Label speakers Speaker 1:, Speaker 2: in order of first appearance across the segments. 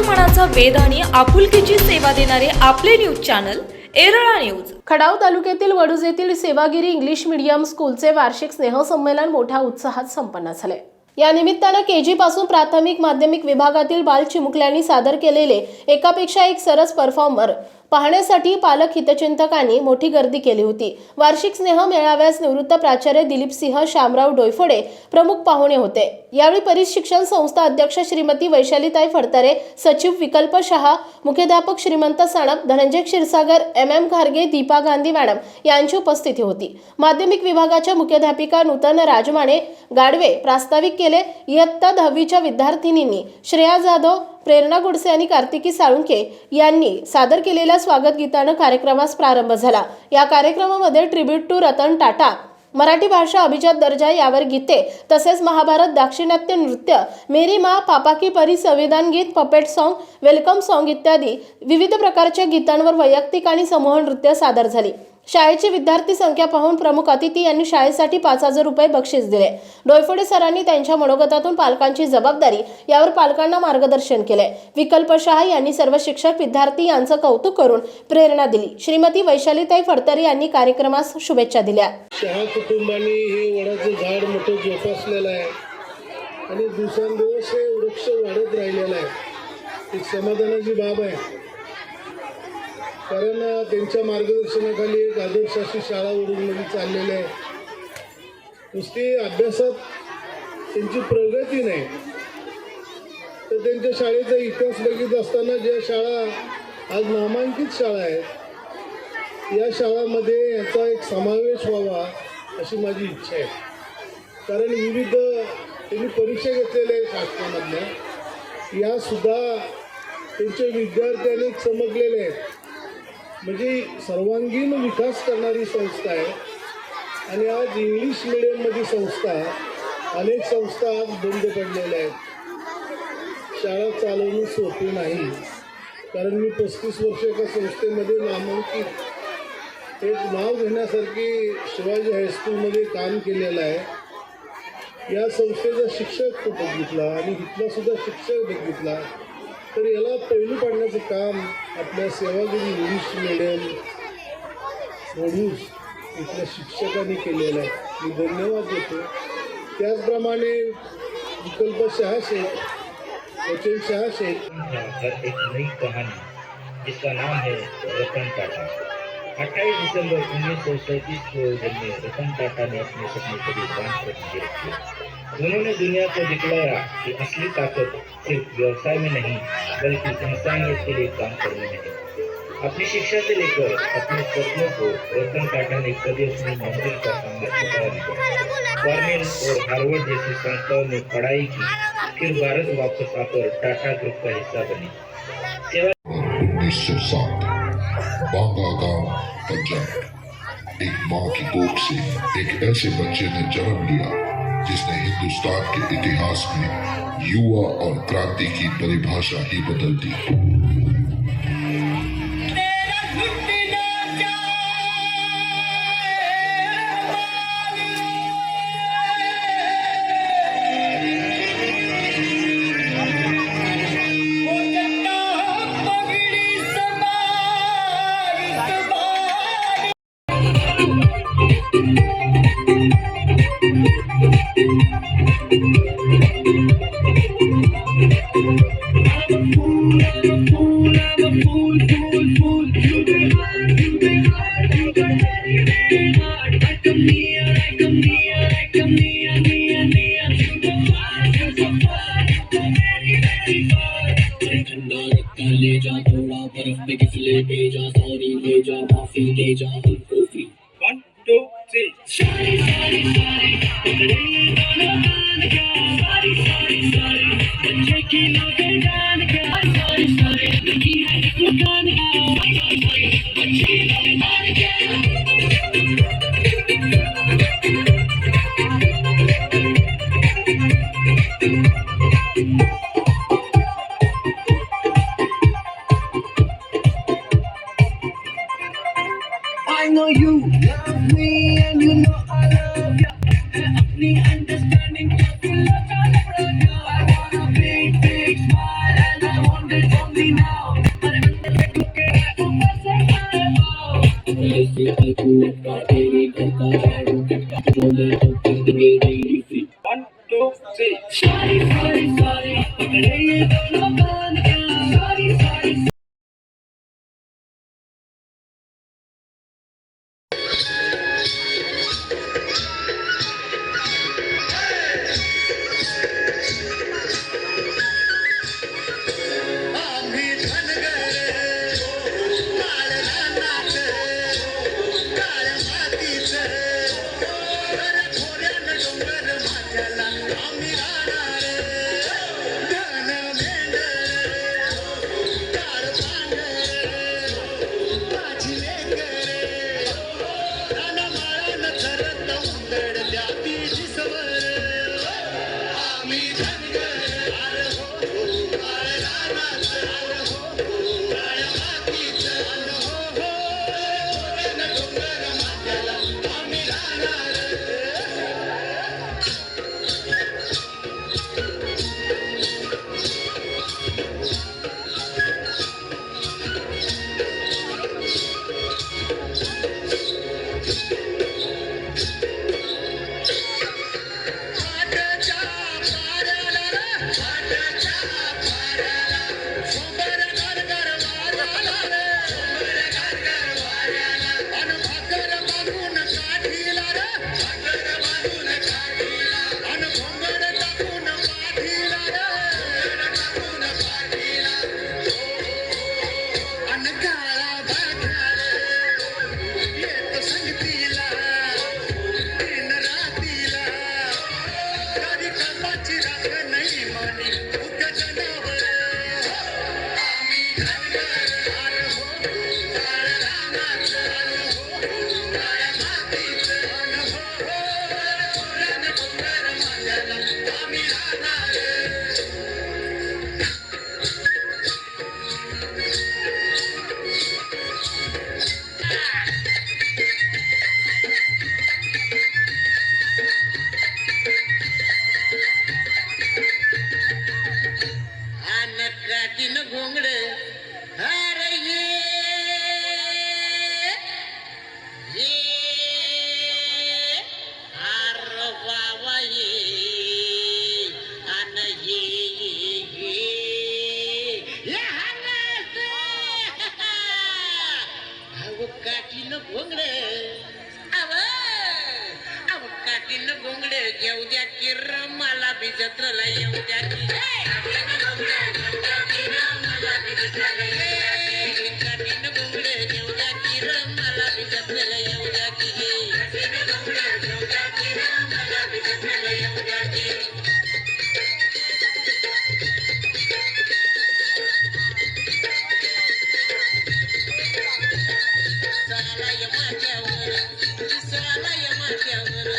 Speaker 1: मनाचा वेद आणि आपुलकीची सेवा देणारे आपले news channel Yerala news.
Speaker 2: Khatav तालुक्यातील वडूज येथील सेवागिरी इंग्लिश मीडियम स्कूलचे वार्षिक स्नेहसंमेलन मोठ्या उत्साहात संपन्न झाले. या निमित्तानं के जी पासून प्राथमिक माध्यमिक विभागातील बाल चिमुकल्यांनी सादर केलेले एकापेक्षा एक सरस परफॉर्मर पाहण्यासाठी पालक हितचिंतकांनी मोठी गर्दी केली होती. वार्षिक स्नेह मेळाव्यास निवृत्त प्राचार्य दिलीप सिंह शामराव डोयफोडे प्रमुख पाहुणे होते. यावेळी परिस शिक्षण संस्था अध्यक्ष श्रीमती वैशालीताई फडतरे सचिव विकल्प शहा मुख्याध्यापक Shrimant Sanap Dhananjay Kshirsagar M M Kharge Deepa Gandhi madam यांची उपस्थिती होती. माध्यमिक विभागाच्या मुख्याध्यापिका नूतन राजमाने गाडवे प्रास्ताविक केले इयत्ता दहावीच्या विद्यार्थिनींनी श्रेया जाधव प्रेरणा गुडसे आणि कार्तिकी साळुंके यांनी सादर केलेल्या स्वागत गीतानं कार्यक्रमास प्रारंभ झाला. या कार्यक्रमामध्ये ट्रिब्यूट टू रतन टाटा मराठी भाषा अभिजात दर्जा यावर गीते तसेच महाभारत दाक्षिणात्य नृत्य मेरी मा पापा की परी संविधान गीत पपेट सॉन्ग वेलकम सॉन्ग इत्यादी विविध प्रकारच्या गीतांवर वैयक्तिक आणि समूह नृत्य सादर झाली. शाळेची विद्यार्थी संख्या पाहून प्रमुख अतिथी यांनी शाळेसाठी पाच हजार रुपये बक्षीस दिले. डोयफोडे सरांनी त्यांच्या मनोगतातून पालकांची जबाबदारी यावर पालकांना मार्गदर्शन केले. विकल्प शहा यांनी सर्व शिक्षक विद्यार्थी यांचं कौतुक करून प्रेरणा दिली. श्रीमती वैशालीताई फडतरे यांनी कार्यक्रमास शुभेच्छा दिल्या.
Speaker 3: शहा कुटुंबाने हे वडाचं झाड मोठं जोपासलेलं आहे. आणि दिवसेंदिवस हे वृक्ष वाढत राहिलेलं आहे. एक समाधानाची बाब आहे. कारण त्यांच्या मार्गदर्शनाखाली एक आदर्श अशी शाळा वडूनमध्ये चाललेली आहे. नुसती अभ्यासात त्यांची प्रगती नाही. तर त्यांच्या शाळेचा इतिहास बघित असताना ज्या शाळा आज नामांकित शाळा आहेत या शाळामध्ये याचा एक समावेश व्हावा अशी माझी इच्छा आहे. कारण विविध त्यांनी परीक्षा घेतलेल्या आहेत शासनामधल्या. यासुद्धा त्यांचे विद्यार्थी अनेक चमकलेले आहेत. म्हणजे सर्वांगीण विकास करणारी संस्था आहे. आणि आज इंग्लिश मिडियममध्ये संस्था अनेक संस्था आज बंद पडलेल्या आहेत. शाळा चालवणं सोपे नाही. कारण मी पस्तीस वर्ष एका संस्थेमध्ये नामांकित. एक नाव घेण्यासारखी शिवाजी हायस्कूलमध्ये काम केलेलं आहे. या संस्थेचा शिक्षक बघितला आणि इथला सुद्धा शिक्षक बघितला. तर याला पैलू पाडण्याचं काम आपल्या सेवागिरी इंग्लिश मिडियम वडूज इथल्या शिक्षकांनी केलेलं आहे. मी धन्यवाद देतो. विकल्प शेख सचिन शहा
Speaker 4: एक नई कहानी जिसका नाम है रतन टाटा। 28 दिसंबर उन्नीस सौ सैंतीस को जन्मे रतन टाटा ने अपने सपने कभी बाँध कर रखे उन्होंने दुनिया को दिखलाया कि असली ताकत सिर्फ़ व्यवसाय में नहीं, बल्कि इंसानियत के लिए काम करने में है। अपनी शिक्षा से लेकर अपने सपनों को रतन टाटा ने कभी अपनी मंजिल का सामना छुपाया नहीं। कॉर्नेल और हार्वर्ड जैसी संस्थाओं में पढ़ाई की, फिर भारत वापस आकर टाटा ग्रुप का हिस्सा बने।
Speaker 5: उन्नीस सौ सात बांगा गाँव, पंजाब। एक माँ की कोख से एक ऐसे बच्चे ने जन्म लिया जिसने हिंदुस्तान के इतिहास में युवा और क्रांति की परिभाषा ही बदल दी
Speaker 6: माफी दे जा हमको भी
Speaker 4: one two three
Speaker 6: I
Speaker 7: One, two, three. Sorry, sorry, sorry. me, then येऊ द्या किर मला बी जत्रला येऊ द्या Sala yama kya wala, sala yama kya wala,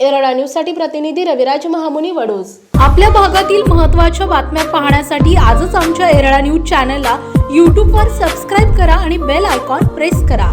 Speaker 2: एरडा न्यूजसाठी प्रतिनिधी रविराज महामुनी वडोज
Speaker 1: आपल्या भागातील महत्त्वाच्या बातम्या पाहण्यासाठी आजच आमच्या एरडा न्यूज चॅनलला यूट्यूबवर सबस्क्राईब करा आणि बेल आयकॉन प्रेस करा.